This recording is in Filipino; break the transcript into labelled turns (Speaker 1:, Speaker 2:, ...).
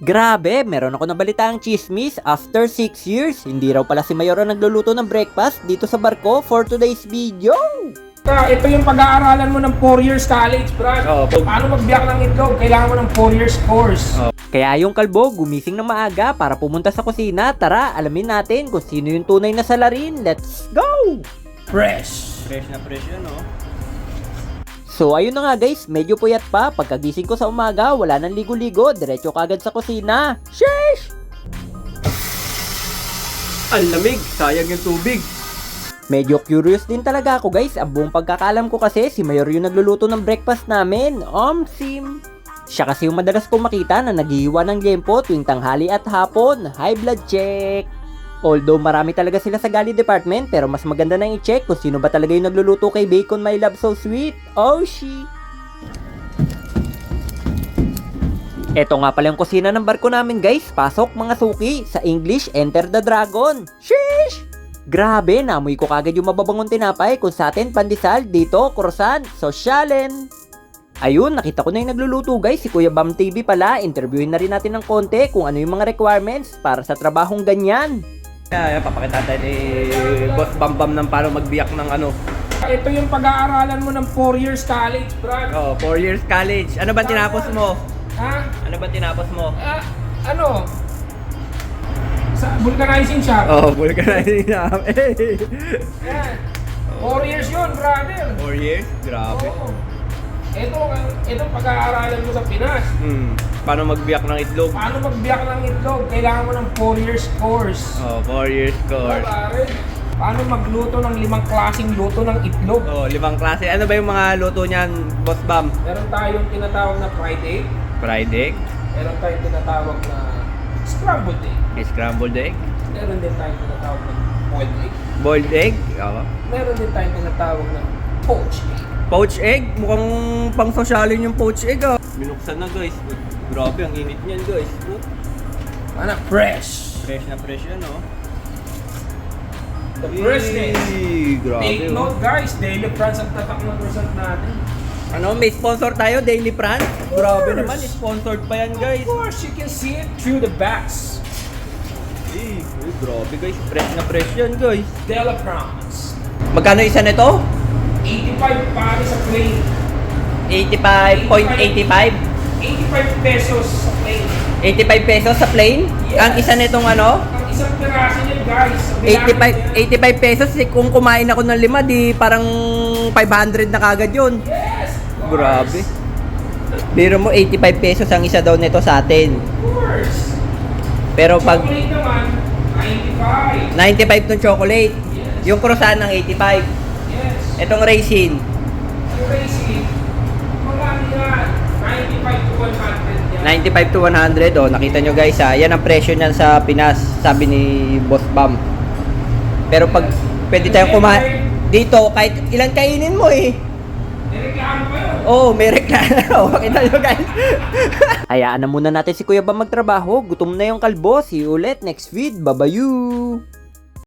Speaker 1: Grabe, meron ako nabalitaang chismis after 6 years. Hindi raw pala si Mayor ang nagluluto ng breakfast dito sa barko for today's video.
Speaker 2: Ah, ito yung pag-aaralan mo ng 4 years college, Brad.
Speaker 3: Oo.
Speaker 2: Paano magbiyak ng itlog? Kailangan mo ng 4 years course.
Speaker 1: Kaya yung kalbo gumising ng maaga para pumunta sa kusina. Tara, alamin natin kung sino yung tunay na salarin. Let's go!
Speaker 2: Fresh.
Speaker 3: Fresh na fresh yun, no?
Speaker 1: So ayun na nga guys, medyo puyat pa. Pagkagising ko sa umaga, wala nang ligo-ligo, diretso kagad sa kusina. Sheesh!
Speaker 3: Ang lamig, sayang yung tubig.
Speaker 1: Medyo curious din talaga ako guys. Ang buong pagkakalam ko kasi si Mayor yung nagluluto ng breakfast namin. Omsim! Siya kasi yung madalas kong makita na naghihiwa ng liempo tuwing tanghali at hapon. High blood check! Although marami talaga sila sa Gali Department pero mas maganda na i-check kung sino ba talaga yung nagluluto kay Bacon My Love So Sweet. Oh she! Eto nga pala yung kusina ng barko namin guys. Pasok mga suki. Sa English, enter the dragon. Sheesh! Grabe, naamoy ko kagad yung mababangong tinapay kung sa atin pandesal, dito, croissant, sosyalen. Ayun, nakita ko na yung nagluluto guys, si Kuya Bam TV pala. Interviewin na rin natin ng konti kung ano yung mga requirements para sa trabahong ganyan.
Speaker 3: Kaya, papakita tayo ni Boss Bam Bam ng paano magbiyak ng ano.
Speaker 2: Ito yung pag-aaralan mo ng 4 years college, Brad.
Speaker 3: Oh, 4 years college. Ano ba tinapos mo?
Speaker 2: Ha?
Speaker 3: Ano ba tinapos mo?
Speaker 2: Ah, ano? Sa vulcanizing shop.
Speaker 3: Oh, vulcanizing namin.
Speaker 2: Yan. 4 years yun, brother.
Speaker 3: 4 years? Grabe.
Speaker 2: Oo. Ito, ito pag-aaralan mo sa Pinas.
Speaker 3: Hmm. Paano magbiyak ng itlog?
Speaker 2: Paano magbiyak ng itlog? Kailangan mo ng 4 years course.
Speaker 3: Oh, 4 years course.
Speaker 2: Pare, paano magluto ng limang klaseng luto ng itlog?
Speaker 3: Oh, limang klase. Ano ba yung mga luto niyan, Boss Bam?
Speaker 2: Meron tayong tinatawag na fried egg.
Speaker 3: Fried egg,
Speaker 2: Meron tayong tinatawag na scrambled egg.
Speaker 3: scrambled egg,
Speaker 2: Meron din tayong tinatawag na boiled egg.
Speaker 3: boiled egg, oh.
Speaker 2: Meron din tayong tinatawag na poached egg.
Speaker 3: Poach egg, mukhang pang sosyalin yung poach egg ah. Binuksan na guys. Grabe, ang init niyan guys. Oh,
Speaker 2: Ano? Fresh.
Speaker 3: Fresh na fresh yan oh.
Speaker 2: The freshness.
Speaker 3: Yay, Grabe
Speaker 2: Take
Speaker 3: oh.
Speaker 2: note guys, daily France ang tatak ng percent natin.
Speaker 3: Ano, may sponsor tayo, Daily Pran? Grabe naman, sponsored pa yan guys.
Speaker 2: Of course, you can see it through the backs.
Speaker 3: Hey, uy, grabe guys, fresh na fresh yan guys.
Speaker 2: Dela France.
Speaker 3: Magkano isa nito?
Speaker 2: 85 pare sa plane.
Speaker 3: 85.85?
Speaker 2: 85 pesos sa plane.
Speaker 3: 85 pesos sa plane?
Speaker 2: Yes.
Speaker 3: Ang isa nitong ano?
Speaker 2: Ang isang piraso niyan guys. sa bilangin
Speaker 3: 85,
Speaker 2: niya.
Speaker 3: 85 pesos, eh, kung kumain ako ng lima, di parang 500 na kagad yun.
Speaker 2: Yes.
Speaker 3: Grabe. Biro mo, 85 pesos ang isa daw nito sa atin.
Speaker 2: Of course.
Speaker 3: Pero pag
Speaker 2: Chocolate naman, 95.
Speaker 3: 95 tong chocolate,
Speaker 2: Yes.
Speaker 3: yung croissant ng 85.
Speaker 2: Yes.
Speaker 3: Itong raisin,
Speaker 2: racing, magkano yan? 95 to 100 yan.
Speaker 3: 95 to 100. Oh, nakita nyo guys ha, yan ang presyo niyan sa Pinas, sabi ni Boss Bam. Pero pag pwede tayong kumain dito, kahit ilan kainin mo eh.
Speaker 2: Pa yun.
Speaker 3: Oh, may reklamo. Makita nyo guys.
Speaker 1: Hayaan na muna natin si Kuya Bam magtrabaho. Gutom na yung kalbo. See you ulit next vid. Babayu!